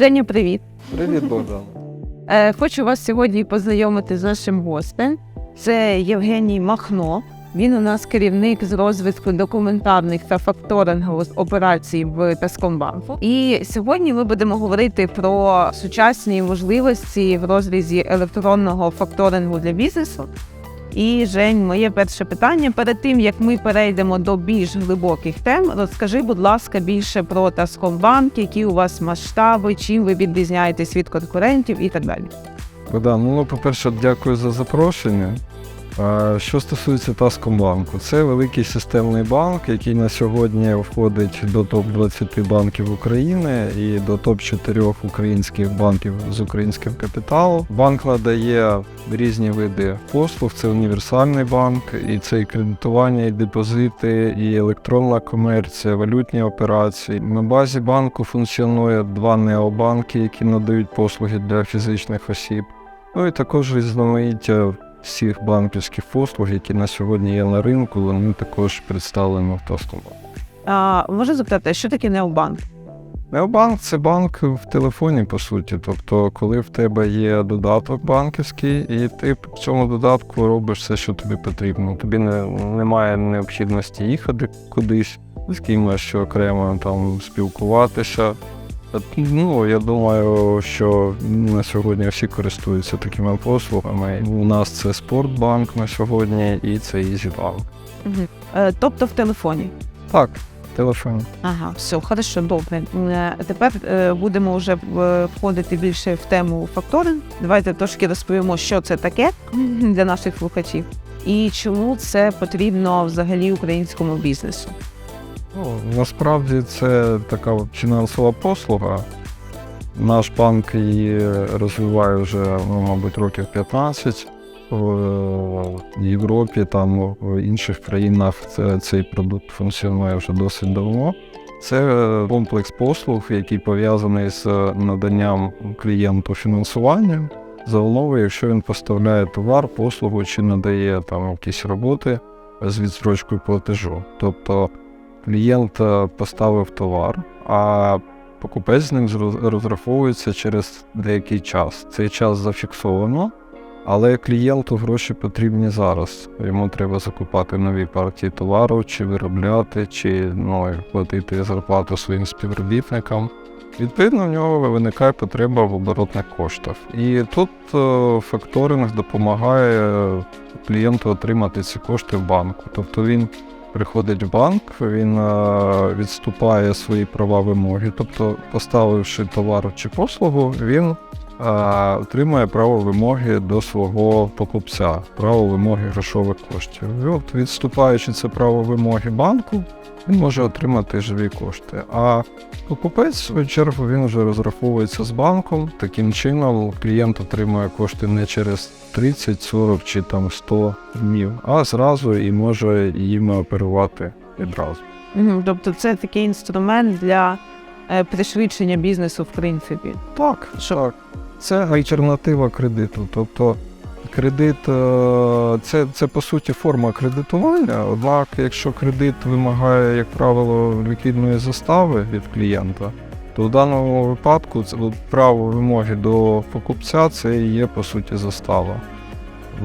Женя, привіт. Привіт, Богдан. Е, хочу вас сьогодні познайомити з нашим гостем. Це Євгеній Махно. Він у нас керівник з розвитку документарних та факторингових операцій в Таскомбанку. І сьогодні ми будемо говорити про сучасні можливості в розрізі електронного факторингу для бізнесу. І Жень, моє перше питання перед тим як ми перейдемо до більш глибоких тем, розкажи, будь ласка, більше про Таскомбанк, які у вас масштаби, чим ви відрізняєтесь від конкурентів і так далі. Богдан, ну, по-перше, дякую за запрошення. Що стосується Таскомбанку, це великий системний банк, який на сьогодні входить до топ-20 банків України і до топ-4 українських банків з українським капіталом. Банк надає різні види послуг. Це універсальний банк, і це і кредитування, і депозити, і електронна комерція, валютні операції. На базі банку функціонує два необанки, які надають послуги для фізичних осіб. Ну і також різноманіття всіх банківських послуг, які на сьогодні є на ринку, вони також представлені в Таскомбанку. А, можу запитати, що таке необанк? Необанк це банк в телефоні, по суті. Тобто, коли в тебе є додаток банківський, і ти в цьому додатку робиш все, що тобі потрібно. Тобі не, немає необхідності їхати кудись з кимось, окремо там спілкуватися. Ну, я думаю, що на сьогодні всі користуються такими послугами. У нас це Спортбанк на сьогодні і це Ізібанк. Угу. Е, тобто в телефоні. Так, телефон. Ага, все, хорошо, добре. Е, Тепер е, будемо вже в- входити більше в тему факторинг. Давайте трошки розповімо, що це таке для наших слухачів і чому це потрібно взагалі українському бізнесу. Ну, насправді це така фінансова послуга. Наш банк її розвиває вже, ну, мабуть, років 15. В Європі, там в інших країнах цей продукт функціонує вже досить давно. Це комплекс послуг, який пов'язаний з наданням клієнту фінансування за умови, якщо він поставляє товар, послугу чи надає там якісь роботи з відстрочкою платежу. Тобто клієнт е, поставив товар, а покупець з ним розраховується через деякий час. Цей час зафіксовано, але клієнту гроші потрібні зараз. Йому треба закупати нові партії товару, чи виробляти, чи ну, платити зарплату своїм співробітникам. Відповідно, в нього виникає потреба в оборотних коштах. І тут е, факторинг допомагає клієнту отримати ці кошти в банку. Тобто він приходить в банк, він е, відступає свої права вимоги, тобто, поставивши товар чи послугу, він отримує право вимоги до свого покупця, право вимоги грошових коштів. І от, відступаючи це право вимоги банку, він може отримати живі кошти. А покупець, в свою чергу, він вже розраховується з банком. Таким чином, клієнт отримує кошти не через 30, 40 чи там 100 днів, а зразу і може їми оперувати відразу. Тобто це такий інструмент для е, пришвидшення бізнесу, в принципі. Так, так. Це альтернатива кредиту. Тобто кредит е, це, це по суті форма кредитування. Однак, якщо кредит вимагає, як правило, ліквідної застави від клієнта, то в даному випадку це право вимоги до покупця це і є по суті застава.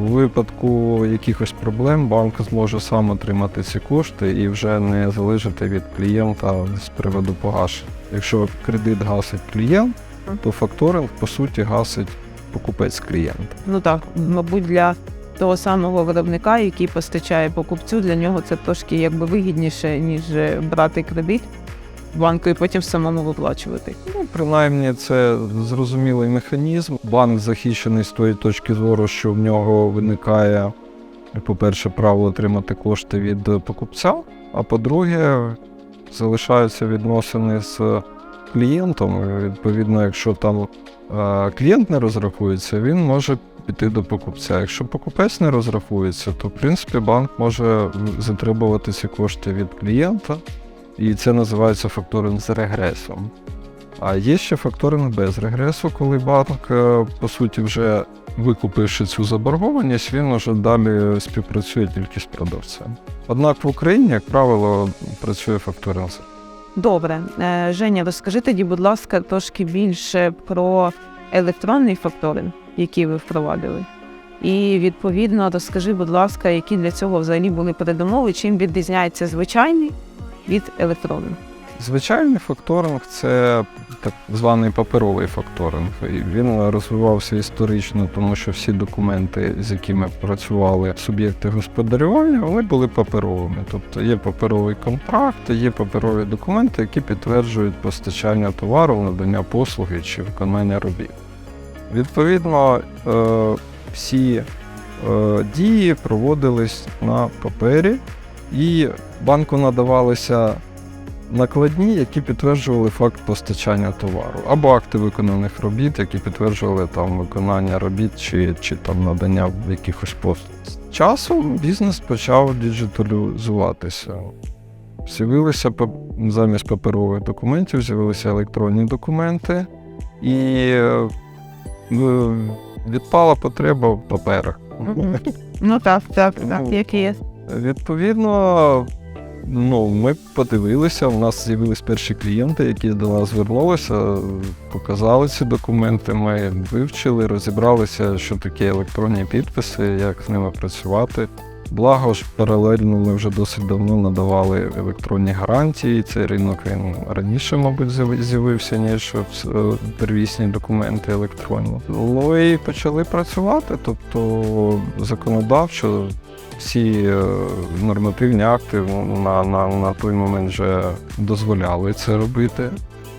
У випадку якихось проблем банк зможе сам отримати ці кошти і вже не залежати від клієнта з приводу погашення. Якщо кредит гасить клієнт, то факторинг по суті гасить покупець клієнта. Ну так, мабуть, для того самого виробника, який постачає покупцю, для нього це трошки якби вигідніше, ніж брати кредит в банку і потім самому виплачувати. Ну, принаймні, це зрозумілий механізм. Банк захищений з тої точки зору, що в нього виникає, по-перше, право отримати кошти від покупця, а по-друге, залишаються відносини з клієнтом. Відповідно, якщо там е, клієнт не розрахується, він може піти до покупця. Якщо покупець не розрахується, то в принципі банк може затребувати ці кошти від клієнта, і це називається факторинг з регресом. А є ще факторинг без регресу, коли банк, е, по суті, вже викупивши цю заборгованість, він уже далі співпрацює тільки з продавцем. Однак в Україні, як правило, працює факторинг з Добре, Е, Женя, розкажи тоді, будь ласка, трошки більше про електронний факторинг, який ви впровадили. І відповідно розкажи, будь ласка, які для цього взагалі були передумови, чим відрізняється звичайний від електронного. Звичайний факторинг це так званий паперовий факторинг. Він розвивався історично, тому що всі документи, з якими працювали суб'єкти господарювання, вони були паперовими. Тобто є паперовий контракт, є паперові документи, які підтверджують постачання товару, надання послуги чи виконання робіт. Відповідно, е, всі е, дії проводились на папері, і банку надавалися накладні, які підтверджували факт постачання товару, або акти виконаних робіт, які підтверджували там виконання робіт чи, чи там надання якихось послуг. З часом бізнес почав діджиталізуватися. З'явилися замість паперових документів, з'явилися електронні документи, і е, відпала потреба в паперах. Ну так, так, так, Ну, як є. Відповідно, ну, ми подивилися, у нас з'явились перші клієнти, які до нас звернулися, показали ці документи, ми вивчили, розібралися, що таке електронні підписи, як з ними працювати. Благо ж паралельно ми вже досить давно надавали електронні гарантії. Цей ринок він раніше, мабуть, з'явився, ніж е, первісні документи електронні. Ну і почали працювати, тобто законодавчо всі е, нормативні акти на, на, на той момент вже дозволяли це робити.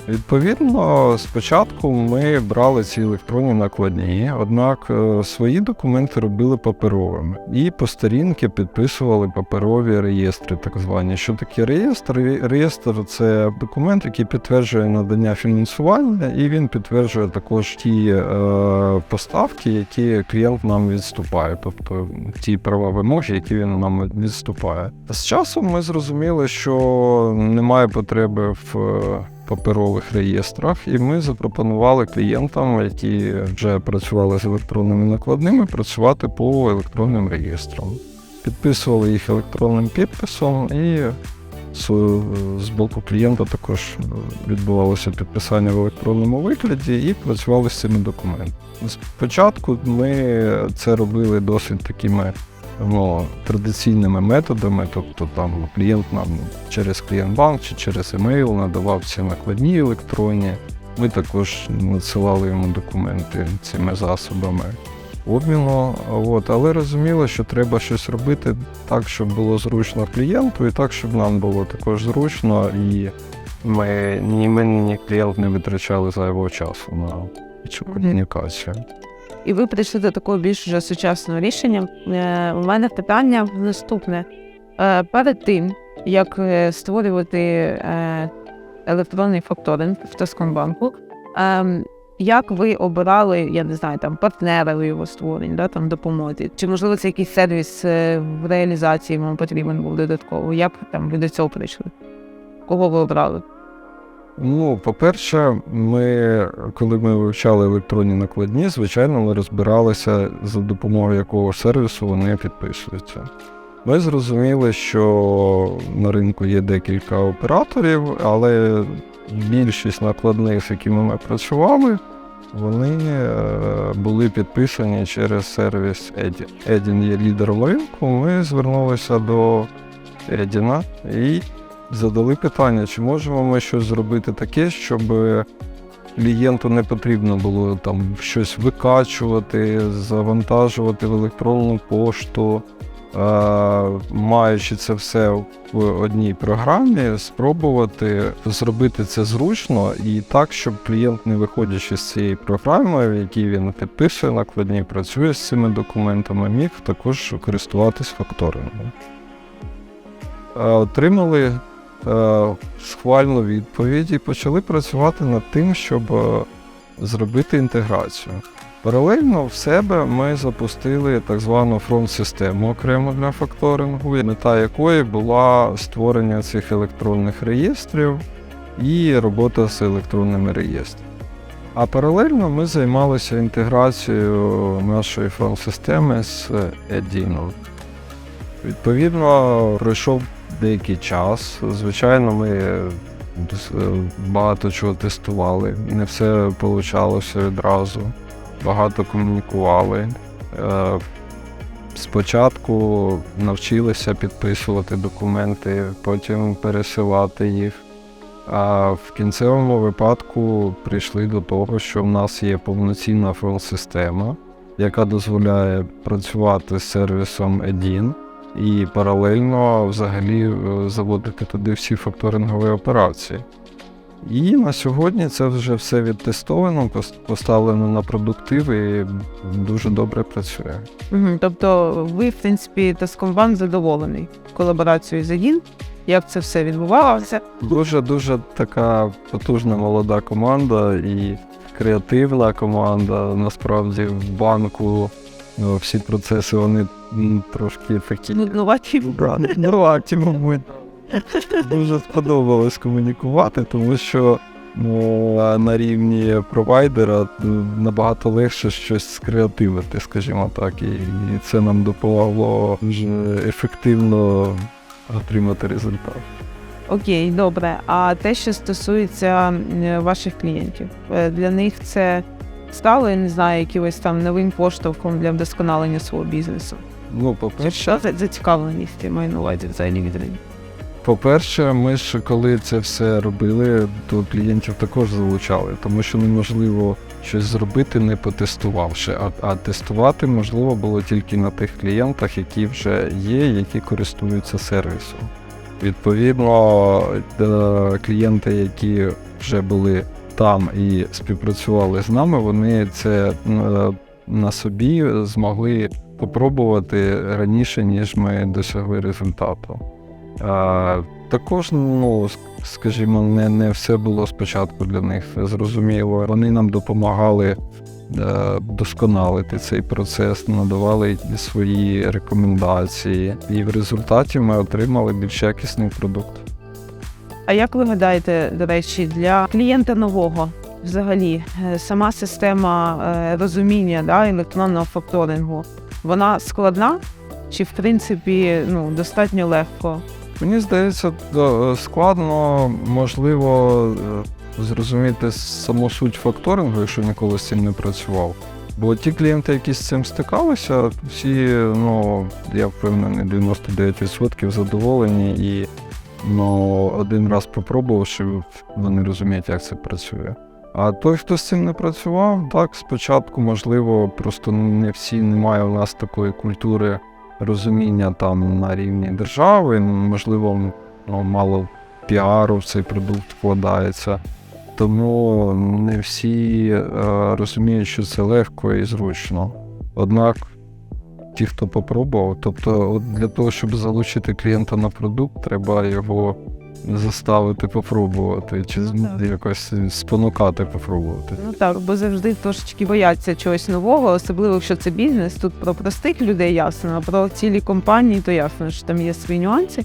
Відповідно, спочатку ми брали ці електронні накладні, однак е, свої документи робили паперовими і по сторінки підписували паперові реєстри, так звані. Що таке реєстр? Реєстр це документ, який підтверджує надання фінансування, і він підтверджує також ті е, поставки, які клієнт нам відступає, тобто ті права вимоги, які він нам відступає. З часом ми зрозуміли, що немає потреби в е, паперових реєстрах, і ми запропонували клієнтам, які вже працювали з електронними накладними, працювати по електронним реєстрам. Підписували їх електронним підписом, і з, боку клієнта також відбувалося підписання в електронному викладі і працювали з цими документами. Спочатку ми це робили досить такими традиційними методами, тобто там клієнт нам через клієнт-банк чи через емейл надавав ці накладні електронні. Ми також надсилали йому документи цими засобами обміну. От, але розуміли, що треба щось робити так, щоб було зручно клієнту, і так, щоб нам було також зручно, і ми ні ми, ні клієнт не витрачали зайвого часу на цю комунікацію. І ви прийшли до такого більш вже сучасного рішення. Е, У мене питання наступне. Е, Перед тим, як е, створювати електронний факторинг в Таскомбанку, ем, як ви обирали, я не знаю, там партнера у його створенні, да, там допомозі? Чи можливо це якийсь сервіс в реалізації вам потрібен був додатково? Як там ви до цього прийшли? Кого ви обрали? Ну, по-перше, ми, коли ми вивчали електронні накладні, звичайно, ми розбиралися за допомогою якого сервісу вони підписуються. Ми зрозуміли, що на ринку є декілька операторів, але більшість накладних, з якими ми працювали, вони е, були підписані через сервіс Edin. Edin є лідером ринку. Ми звернулися до Едіна і задали питання, чи можемо ми щось зробити таке, щоб клієнту не потрібно було там щось викачувати, завантажувати в електронну пошту, маючи це все в одній програмі, спробувати зробити це зручно і так, щоб клієнт, не виходячи з цієї програми, в якій він підписує накладні, працює з цими документами, міг також користуватись факторингом. Отримали схвальну відповідь і почали працювати над тим, щоб е, зробити інтеграцію. Паралельно в себе ми запустили так звану фронт-систему окремо для факторингу, мета якої була створення цих електронних реєстрів і робота з електронними реєстрами. А паралельно ми займалися інтеграцією нашої фронт-системи з Edino. Відповідно, пройшов деякий час. Звичайно, ми е, багато чого тестували. Не все вийшло відразу. Багато комунікували. Е, Спочатку навчилися підписувати документи, потім пересилати їх. А в кінцевому випадку прийшли до того, що в нас є повноцінна файл-система, яка дозволяє працювати з сервісом EDIN і паралельно взагалі е, заводити туди всі факторингові операції. І на сьогодні це вже все відтестовано, поставлено на продуктив і дуже добре працює. Угу. Тобто ви, в принципі, Таскомбан задоволений колаборацією з Агін, як це все відбувалося. Дуже дуже така потужна молода команда і креативна команда. Насправді в банку ну, всі процеси вони трошки такі Нуднуваті. нуднуваті, мабуть. Дуже сподобалось комунікувати, тому що ну, на рівні провайдера ну, набагато легше щось скреативити, скажімо так. І, і це нам допомогло дуже ефективно отримати результат. Окей, добре. А те, що стосується е, ваших клієнтів, е, для них це стало, я не знаю, якимось там новим поштовхом для вдосконалення свого бізнесу. Ну, по-перше, Що за зацікавленість я маю на увазі взагалі від ринку? По-перше, ми ж коли це все робили, то клієнтів також залучали, тому що неможливо щось зробити, не потестувавши. А, а тестувати можливо було тільки на тих клієнтах, які вже є, які користуються сервісом. Відповідно, е, клієнти, які вже були там і співпрацювали з нами, вони це е, на собі змогли попробувати раніше, ніж ми досягли результату. Також, ну, скажімо, не, не все було спочатку для них зрозуміло. Вони нам допомагали е, досконалити цей процес, надавали свої рекомендації, і в результаті ми отримали більш якісний продукт. А як ви гадаєте, до речі, для клієнта нового взагалі е, сама система е, розуміння да, електронного факторингу, вона складна? Чи в принципі ну, достатньо легко? Мені здається, складно, можливо, е, зрозуміти саму суть факторингу, якщо ніколи з цим не працював. Бо ті клієнти, які з цим стикалися, всі, ну, я впевнений, 99% задоволені і ну, один раз попробувавши, вони розуміють, як це працює. А той, хто з цим не працював, так, спочатку, можливо, просто не всі немає у нас такої культури розуміння там на рівні держави, можливо, ну, мало піару в цей продукт вкладається. Тому не всі е, розуміють, що це легко і зручно. Однак ті, хто попробував, тобто от для того, щоб залучити клієнта на продукт, треба його заставити попробувати, чи Ну, якось спонукати попробувати. Ну так, бо завжди трошечки бояться чогось нового, особливо якщо це бізнес. Тут про простих людей ясно, а про цілі компанії, то ясно, що там є свої нюанси.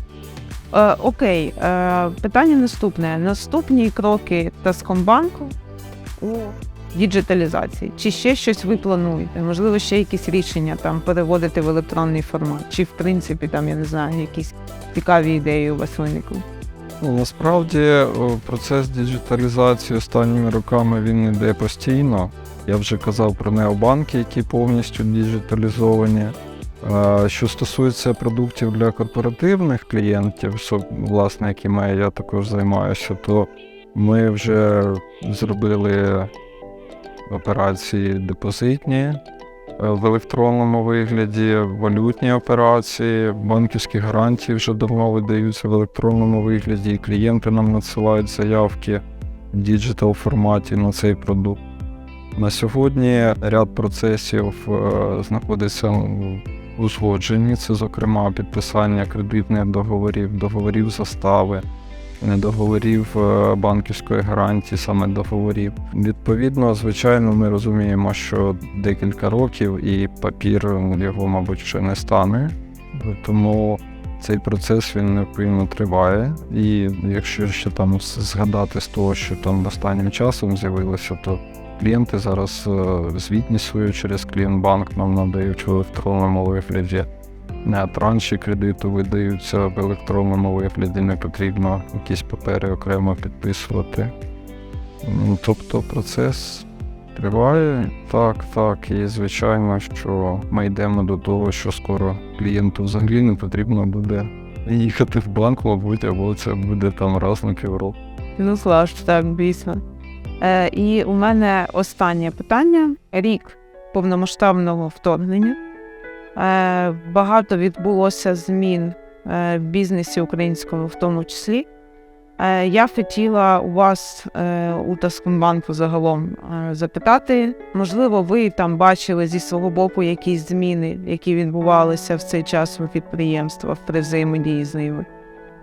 Е, окей, е, питання наступне. Наступні кроки Таскомбанку у діджиталізації. Чи ще щось ви плануєте? Можливо, ще якісь рішення там переводити в електронний формат? Чи в принципі там, я не знаю, якісь цікаві ідеї у вас виникли? Ну, насправді процес діджиталізації останніми роками він йде постійно. Я вже казав про необанки, які повністю діджиталізовані. Е, Що стосується продуктів для корпоративних клієнтів, власне, якими я також займаюся, то ми вже зробили операції депозитні е, в електронному вигляді, валютні операції, банківські гарантії вже давно видаються в електронному вигляді, і клієнти нам надсилають заявки в діджитал форматі на цей продукт. На сьогодні ряд процесів е, знаходиться в узгодженні. Це, зокрема, підписання кредитних договорів, договорів застави, договорів е, банківської гарантії, саме договорів. Відповідно, звичайно, ми розуміємо, що декілька років і папір його, мабуть, вже не стане. Тому цей процес він невпинно триває. І якщо ще там згадати з того, що там останнім часом з'явилося, то клієнти зараз е, звітність свою через клієнтбанк нам надають в електронному вигляді. Не, транші кредиту видаються в електронному вигляді, не потрібно якісь папери окремо підписувати. Ну, Тобто процес триває. Так, так. І звичайно, що ми йдемо до того, що скоро клієнту взагалі не потрібно буде їхати в банк, мабуть, або це буде там раз на півроку. Ну, клас, так, дійсно. Е, і у мене останнє питання: рік повномасштабного вторгнення. Е, багато відбулося змін е, в бізнесі українському, в тому числі. Е, я хотіла у вас у Таскомбанку загалом запитати, можливо, ви там бачили зі свого боку якісь зміни, які відбувалися в цей час у підприємствах при взаємодії з ними.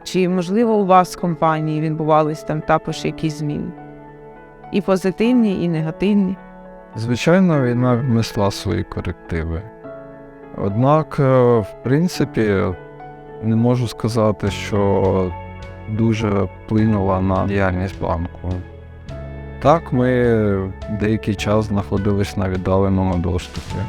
Чи можливо у вас в компанії відбувались там також якісь зміни? І позитивні, і негативні. Звичайно, війна внесла свої корективи. Однак, е, в принципі, не можу сказати, що дуже вплинула на діяльність банку. Так, ми деякий час знаходились на віддаленому доступі.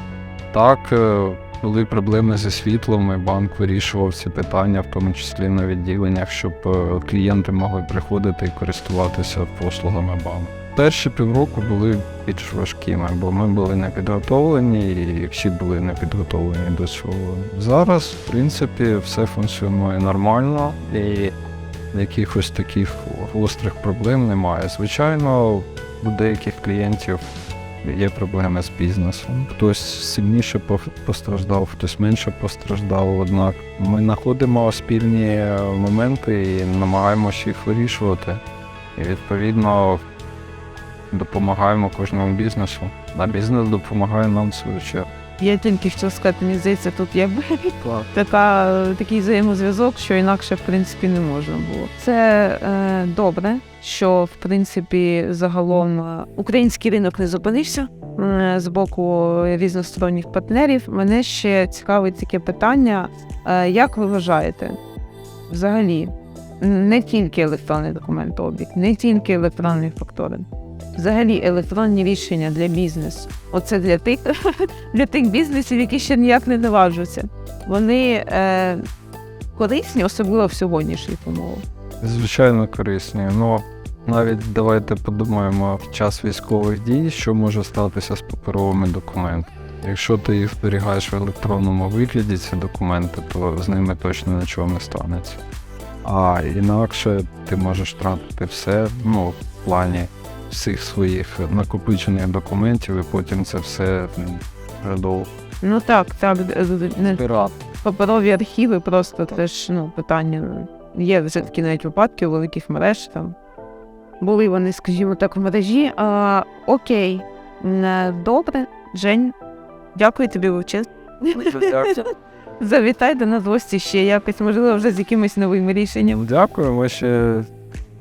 Так, е, були проблеми зі світлом, і банк вирішував ці питання, в тому числі на відділеннях, щоб е, клієнти могли приходити і користуватися послугами банку. Перші півроку були більш важкими, бо ми були не підготовлені і всі були не підготовлені до цього. Зараз, в принципі, все функціонує нормально і якихось таких гострих проблем немає. Звичайно, у деяких клієнтів є проблеми з бізнесом. Хтось сильніше постраждав, хтось менше постраждав. Однак ми знаходимо спільні моменти і намагаємося їх вирішувати. І відповідно допомагаємо кожному бізнесу. А бізнес допомагає нам в свою чергу. Я тільки хотіла сказати, мені здається, тут є така, такий взаємозв'язок, що інакше в принципі не можна було. Це е, добре, що в принципі загалом е, український ринок не зупинився е, з боку різносторонніх партнерів. Мене ще цікавить таке питання: е, як ви вважаєте, взагалі, не тільки електронний документообіг, не тільки електронний факторинг, взагалі електронні рішення для бізнесу. Оце для тих, для тих бізнесів, які ще ніяк не наважуються. Вони е, корисні, особливо в сьогоднішніх умовах. Звичайно, корисні. Ну навіть давайте подумаємо в час військових дій, що може статися з паперовими документами. Якщо ти їх зберігаєш в електронному вигляді, ці документи, то з ними точно нічого не станеться. А інакше ти можеш втратити все, ну, в плані всіх своїх накопичених документів, і потім це все м, Ну так, так, збирати. паперові архіви просто це ж ну, питання. Є вже такі навіть випадки у великих мереж там. Були вони, скажімо так, в мережі. А, окей, Е, добре, Жень, дякую тобі величезно. Завітай до нас в гості ще якось, можливо, вже з якимись новими рішеннями. Дякую, ми ще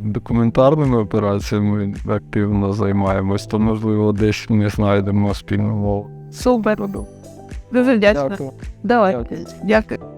документарними операціями активно займаємось, то можливо десь ми знайдемо спільну мову. Супер. Дуже вдячна. Давай. Дякую.